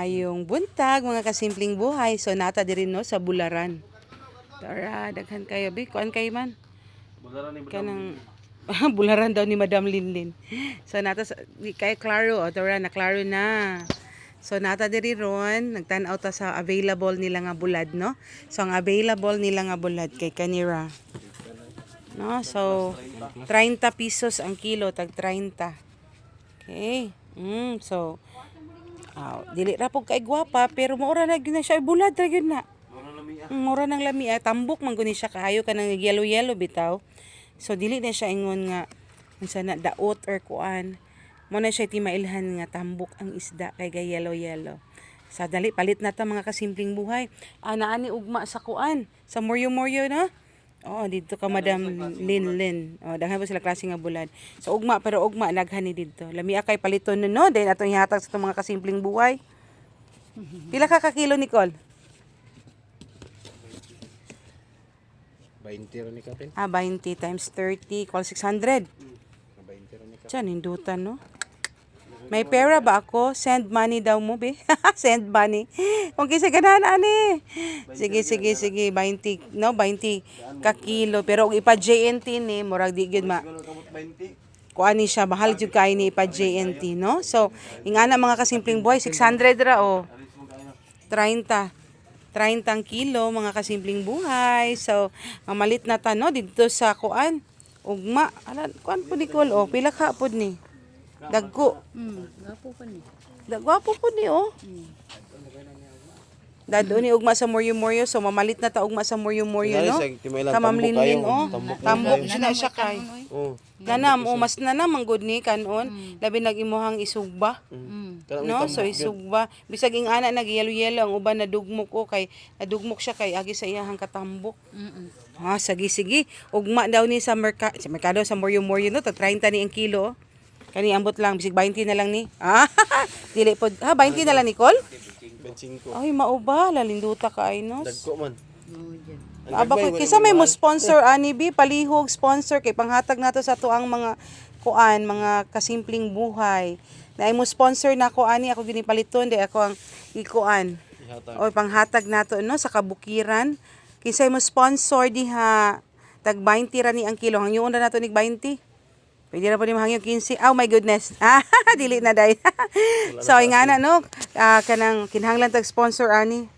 Maayong buntag, mga kasimpleng buhay. So, nata diri no sa Bularan. Tara, daghan kayo. Bi, kuan kayo man. Kanang Bularan daw ni Madam Linlin. So, nata sa, di kay Claro. O, tara, na Claro na. So, nata diri ron, nagtan-aw ta sa available nila nga bulad, no? So, ang available nila nga bulad kay kanira. No? So, 30 pesos ang kilo, tag 30. Okay. Mm, so, ah, dili ra pug kay gwapa pero maura na gyud na siya bulad ra gyud na. Mm, Mura ng lami ah, tambok man guni siya kahayo ka ng yellow yellow bitaw. So dili na siya ingon nga unsa na daot or kuan. Mo na siya timailhan nga tambok ang isda kay ga yellow yellow. Sa dali palit na ta mga kasimpleng buhay. Ah, naani ugma sa kuan, sa moryo moryo na. Oh, dito ka Madam Lin Lin. Oh, daghan pa sila klase nga bulad. So ugma pero ugma naghan ni dito. Lami kay paliton no, no? Then atong ihatag sa itong mga kasimpleng buhay. Pila ka ka kilo Nicole? 20 ron ni Kapin. Ah, 20 times 30 equals 600. 20 ron ni Kapin. Diyan, hindutan, no? May pera ba ako? Send money daw mo, be. Send money. Kung kisa ganahan, ani. Sige, sige, sige. 20, no? 20 ka kilo. Pero kung ipa JNT ni, murag di gyud ma. Ganun kamot 20. Kuan ni siya, mahal jud kay ni ipa JNT, no? So, ingana mga kasimpleng boy, 600 ra, oh. 30. 30 ang kilo, mga kasimpleng buhay. So, mamalit na ta, no? Dito sa kuan. Ugma. Ala, kuan po ni Col, oh. Pila ka po ni? Dagko. Hmm, gapo pa ni. Dagwapo po ni, oh. Dado ni ugma sa Moryo Moryo. So, mamalit na ta ugma sa Moryo Moryo, no? Sa timailan Kamam tambok Linlin, kayo. oh. Tambok na siya na kay. Oh. Nanam, oh, mas nanam ang good ni kanon. Labi nag-imuhang isugba. Hmm. No, so isugba. Bisag ing ana nag yelo ang uban nadugmok ko kay nadugmok siya kay agi sa iyahang katambok. Mm. Ha, sige sige. Ugma daw ni sa merka sa merkado sa Moryo Moryo no, tag 30 ni ang kilo. Kani ambot lang bisig 20 na lang ni. Ah, dili pod. Ha, 20 na lang Nicole? 25. Ay, mauba, lalinduta ka ay nos. Dagko man. Oh, Aba ko kisa may mo sponsor ani bi palihog sponsor kay panghatag nato sa tuang mga kuan mga kasimpleng buhay. Na mo sponsor na ko ani ako ginipaliton di ako ang ikuan. O panghatag nato no sa kabukiran. Kinsa mo sponsor diha tag 20 ra ni ang kilo. Hangyo na nato nig 20. Pwede na po ni mahangyo 15. Oh my goodness. Ah, dili na day. so ingana no ah, kanang kinahanglan tag sponsor ani.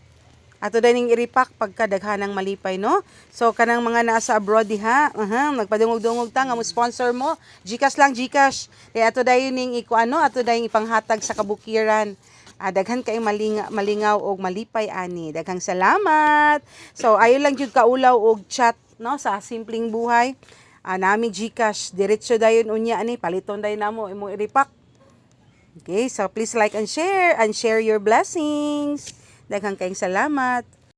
Ato din ning iripak pagkadaghanang malipay no. So kanang mga nasa abroad diha, aha, nagpadungog-dungog ta nga mo sponsor mo. GCash lang GCash. Kaya ato dayon ning iko ano, ato dayon ipanghatag sa kabukiran. Ah, daghan kay malinga, malingaw og malipay ani. Daghang salamat. So ayo lang jud kaulaw og chat no sa simpleng buhay. Ah, nami GCash diretso dayon unya ani paliton dayon namo imong iripak. Okay, so please like and share and share your blessings. Daghang kayong salamat.